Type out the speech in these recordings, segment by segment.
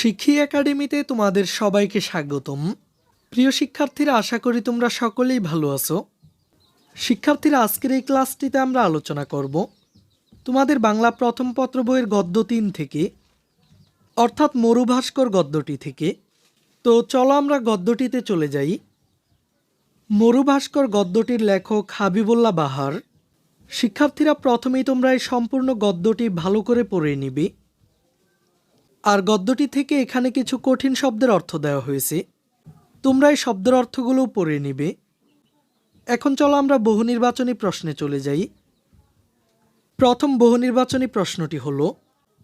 শিক্ষী একাডেমিতে তোমাদের সবাইকে স্বাগতম। প্রিয় শিক্ষার্থীরা, আশা করি তোমরা সকলেই ভালো আছো। শিক্ষার্থীরা, আজকের এই ক্লাসটিতে আমরা আলোচনা করব তোমাদের বাংলা প্রথম পত্র বইয়ের গদ্য তিন থেকে, অর্থাৎ মরুভাস্কর গদ্যটি থেকে। তো চলো আমরা গদ্যটিতে চলে যাই। মরুভাস্কর গদ্যটির লেখক হাবিবুল্লাহ বাহার। শিক্ষার্থীরা, প্রথমেই তোমরা এই সম্পূর্ণ গদ্যটি ভালো করে পড়ে নিবে। আর গদ্যটি থেকে এখানে কিছু কঠিন শব্দের অর্থ দেওয়া হয়েছে। তোমরা এই শব্দের অর্থগুলো পড়ে নিবে। এখন চলো আমরা বহু নির্বাচনী প্রশ্নে চলে যাই। প্রথম বহু নির্বাচনী প্রশ্নটি হল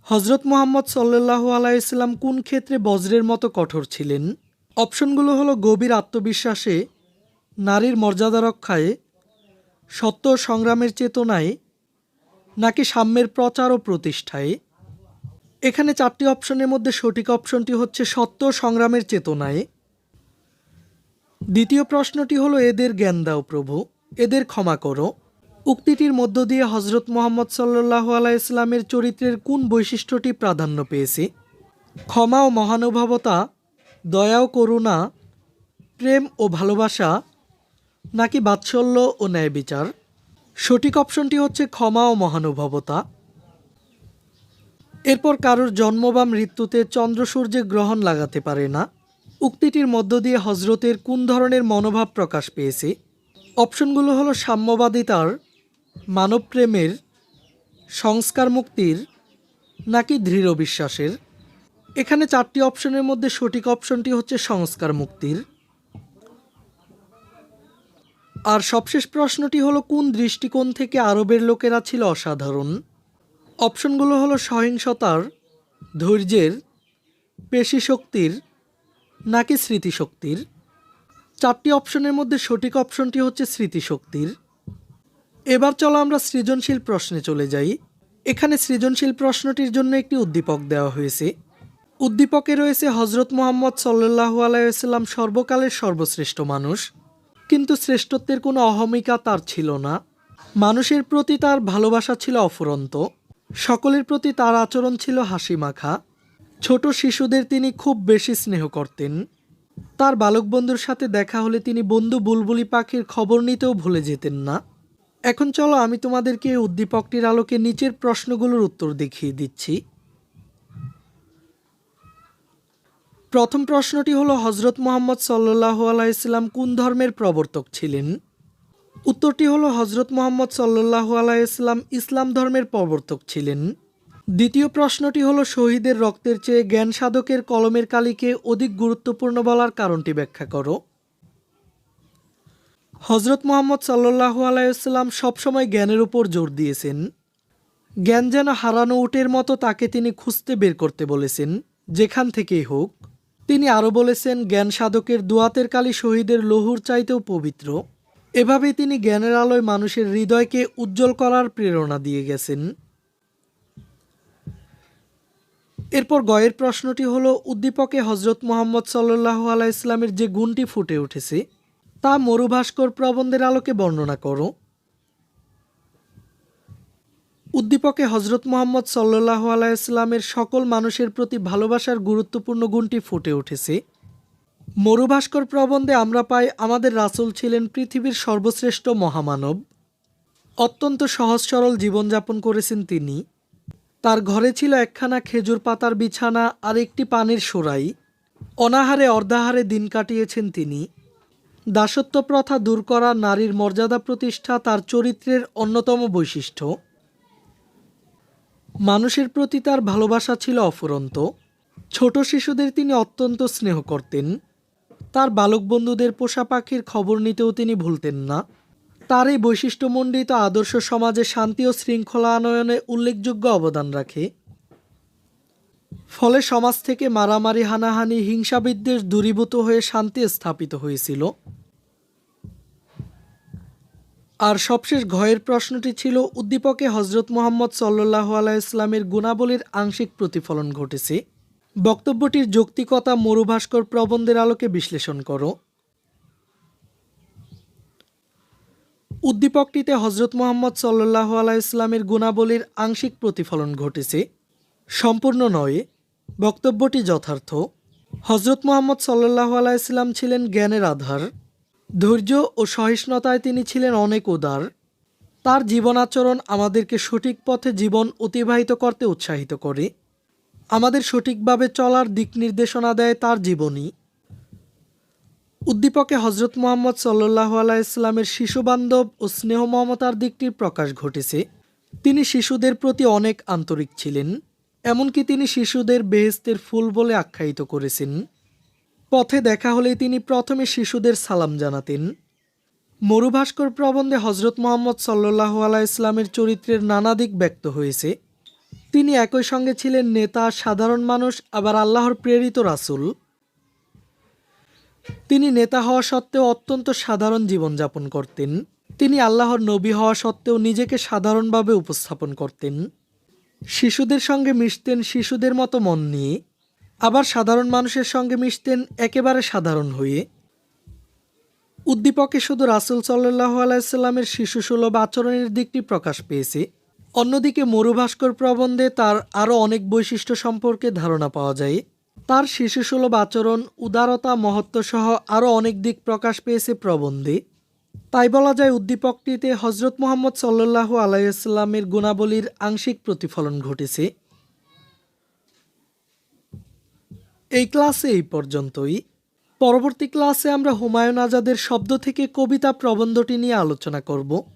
হজরত মোহাম্মদ সাল্লাল্লাহু আলাইসাল্লাম কোন ক্ষেত্রে বজ্রের মতো কঠোর ছিলেন? অপশনগুলো হলো গভীর আত্মবিশ্বাসে, নারীর মর্যাদা রক্ষায়, সত্য সংগ্রামের চেতনায়, নাকি সাম্যের প্রচার ও প্রতিষ্ঠায়। এখানে চারটি অপশনের মধ্যে সঠিক অপশনটি হচ্ছে সত্য সংগ্রামের চেতনায়। দ্বিতীয় প্রশ্নটি হলো, এদের জ্ঞান দাও প্রভু, এদের ক্ষমা করো। উক্তিটির মধ্য দিয়ে হজরত মোহাম্মদ সাল্লাহ আলাইসলামের চরিত্রের কোন বৈশিষ্ট্যটি প্রাধান্য পেয়েছে? ক্ষমা ও মহানুভবতা, দয়া ও করুণা, প্রেম ও ভালোবাসা, নাকি বাৎসল্য ও ন্যায় বিচার সঠিক অপশনটি হচ্ছে ক্ষমা ও মহানুভবতা। এরপর কারোর জন্ম বা মৃত্যুতে চন্দ্র সূর্যে গ্রহণ লাগাতে পারে না। উক্তিটির মধ্য দিয়ে হজরতের কোন ধরনের মনোভাব প্রকাশ পেয়েছে? অপশনগুলো হলো সাম্যবাদিতার মানবপ্রেমের, সংস্কার মুক্তির, নাকি দৃঢ় বিশ্বাসের। এখানে চারটি অপশনের মধ্যে সঠিক অপশনটি হচ্ছে সংস্কার মুক্তির। আর সবশেষ প্রশ্নটি হলো, কোন দৃষ্টিকোণ থেকে আরবের লোকেরা ছিল অসাধারণ? অপশনগুলো হলো সহিংসতার, ধৈর্যের পেশি শক্তির নাকি স্মৃতিশক্তির। চারটি অপশনের মধ্যে সঠিক অপশনটি হচ্ছে স্মৃতিশক্তির। এবার চলো আমরা সৃজনশীল প্রশ্নে চলে যাই। এখানে সৃজনশীল প্রশ্নটির জন্য একটি উদ্দীপক দেওয়া হয়েছে। উদ্দীপকে রয়েছে হজরত মোহাম্মদ সাল্লাহু আলাইসাল্লাম সর্বকালের সর্বশ্রেষ্ঠ মানুষ। কিন্তু শ্রেষ্ঠত্বের কোনো অহমিকা তার ছিল না। মানুষের প্রতি তার ভালোবাসা ছিল অফুরন্ত। সকলের প্রতি তার আচরণ ছিল হাসি মাখা ছোট শিশুদের তিনি খুব বেশি স্নেহ করতেন। তার বালক বন্ধুর সাথে দেখা হলে তিনি বন্ধু বুলবুলি পাখির খবর নিতেও ভুলে যেতেন না। এখন চলো আমি তোমাদেরকে উদ্দীপকটির আলোকে নিচের প্রশ্নগুলোর উত্তর দেখিয়ে দিচ্ছি। প্রথম প্রশ্নটি হলো হজরত মোহাম্মদ সাল্লাহ আলাইসাল্লাম কোন ধর্মের প্রবর্তক ছিলেন? উত্তরটি হলো হজরত মোহাম্মদ সাল্লাহ আলাইসাল্লাম ইসলাম ধর্মের প্রবর্তক ছিলেন। দ্বিতীয় প্রশ্নটি হলো, শহীদের রক্তের চেয়ে জ্ঞান সাধকের কলমের কালিকে অধিক গুরুত্বপূর্ণ বলার কারণটি ব্যাখ্যা করো। হজরত মোহাম্মদ সাল্লাহু আলাইসাল্লাম সবসময় জ্ঞানের উপর জোর দিয়েছেন। জ্ঞান যেন হারানো উটের মতো তাকে তিনি খুঁজতে বের করতে বলেছেন, যেখান থেকেই হোক। তিনি আরও বলেছেন, জ্ঞান সাধকের দোয়াতের কালী শহীদের লহুর চাইতেও পবিত্র। এভাবেই তিনি জ্ঞানের আলোয় মানুষের হৃদয়কে উজ্জ্বল করার প্রেরণা দিয়ে গেছেন। এরপর গয়ের প্রশ্নটি হলো, উদ্দীপকে হজরত মোহাম্মদ সাল্লাহ আলাইসলামের যে গুণটি ফুটে উঠেছে, তা মরুভাস্কর প্রবন্ধের আলোকে বর্ণনা করো। উদ্দীপকে হজরত মোহাম্মদ সাল্লাহ আলাইসলামের সকল মানুষের প্রতি ভালোবাসার গুরুত্বপূর্ণ গুণটি ফুটে উঠেছে। মরুভাস্কর প্রবন্ধে আমরা পাই, আমাদের রাসুল ছিলেন পৃথিবীর সর্বশ্রেষ্ঠ মহামানব। অত্যন্ত সহজ সরল জীবনযাপন করেছেন তিনি। তার ঘরে ছিল একখানা খেজুর পাতার বিছানা আর একটি পানির সোরাই অনাহারে অর্ধাহারে দিন কাটিয়েছেন তিনি। দাসত্ব প্রথা দূর করা নারীর মর্যাদা প্রতিষ্ঠা তার চরিত্রের অন্যতম বৈশিষ্ট্য। মানুষের প্রতি তার ভালোবাসা ছিল অফুরন্ত। ছোট শিশুদের তিনি অত্যন্ত স্নেহ করতেন। তার বালক বন্ধুদের পোষা পাখির খবর নিতেও তিনি ভুলতেন না। তার এই বৈশিষ্ট্যমণ্ডিত আদর্শ সমাজে শান্তি ও শৃঙ্খলা আনয়নে উল্লেখযোগ্য অবদান রাখে। ফলে সমাজ থেকে মারামারি, হানাহানি, হিংসা বিদ্বেষ দূরীভূত হয়ে শান্তি স্থাপিত হয়েছিল। আর সবশেষ ঘয়ের প্রশ্নটি ছিল, উদ্দীপকে হজরত মোহাম্মদ সাল্লাহ আলাইসলামের গুণাবলীর আংশিক প্রতিফলন ঘটেছে। বক্তব্যটির যৌক্তিকতা মরুভাস্কর প্রবন্ধের আলোকে বিশ্লেষণ করো। উদ্দীপকটিতে হজরত মোহাম্মদ সাল্লাহ আলাইসলামের গুণাবলীর আংশিক প্রতিফলন ঘটেছে। সম্পূর্ণ নয়, বক্তব্যটি যথার্থ। হজরত মোহাম্মদ সাল্লাহ আলাইসাল্লাম ছিলেন জ্ঞানের আধার। ধৈর্য ও সহিষ্ণুতায় তিনি ছিলেন অনেক উদার। তার জীবনাচরণ আমাদেরকে সঠিক পথে জীবন অতিবাহিত করতে উৎসাহিত করে। আমাদের সঠিকভাবে চলার দিক নির্দেশনা দেয় তার জীবনী। উদ্দীপকে হজরত মোহাম্মদ সাল্লাহ আলাইস্লামের শিশুবান্ধব ও স্নেহ মমতার দিকটির প্রকাশ ঘটেছে। তিনি শিশুদের প্রতি অনেক আন্তরিক ছিলেন, এমনকি তিনি শিশুদের বেহেস্তের ফুল বলে আখ্যায়িত করেছেন। পথে দেখা হলে তিনি প্রথমে শিশুদের সালাম জানাতেন। মরুভাস্কর প্রবন্ধে হজরত মোহাম্মদ সাল্লাহ আলাইস্লামের চরিত্রের নানা দিক ব্যক্ত হয়েছে। তিনি একই সঙ্গে ছিলেন নেতা, সাধারণ মানুষ, আবার আল্লাহর প্রেরিত রাসূল। তিনি নেতা হওয়া সত্ত্বেও অত্যন্ত সাধারণ জীবনযাপন করতেন। তিনি আল্লাহর নবী হওয়া সত্ত্বেও নিজেকে সাধারণভাবে উপস্থাপন করতেন। শিশুদের সঙ্গে মিশতেন, শিশুদের মতো মন নিয়ে। আবার সাধারণ মানুষের সঙ্গে মিশতেন, একেবারে সাধারণ হয়ে। উদ্দীপকে শুধু রাসুল সাল্লাহ আলাইস্লামের শিশুসুলভ আচরণের দিকটি প্রকাশ পেয়েছে। অন্যদিকে মরুভাস্কর প্রবন্ধে তার আরও অনেক বৈশিষ্ট্য সম্পর্কে ধারণা পাওয়া যায়। তার শিশুসুলভ আচরণ, উদারতা মহত্ব সহ আরও অনেক দিক প্রকাশ পেয়েছে প্রবন্ধে। তাই বলা যায় উদ্দীপকটিতে হজরত মোহাম্মদ সাল্লাহ আলাইসাল্লামের গুণাবলীর আংশিক প্রতিফলন ঘটেছে। এই ক্লাসে এই পর্যন্তই। পরবর্তী ক্লাসে আমরা হুমায়ুন আজাদের শব্দ থেকে কবিতা প্রবন্ধটি নিয়ে আলোচনা করব।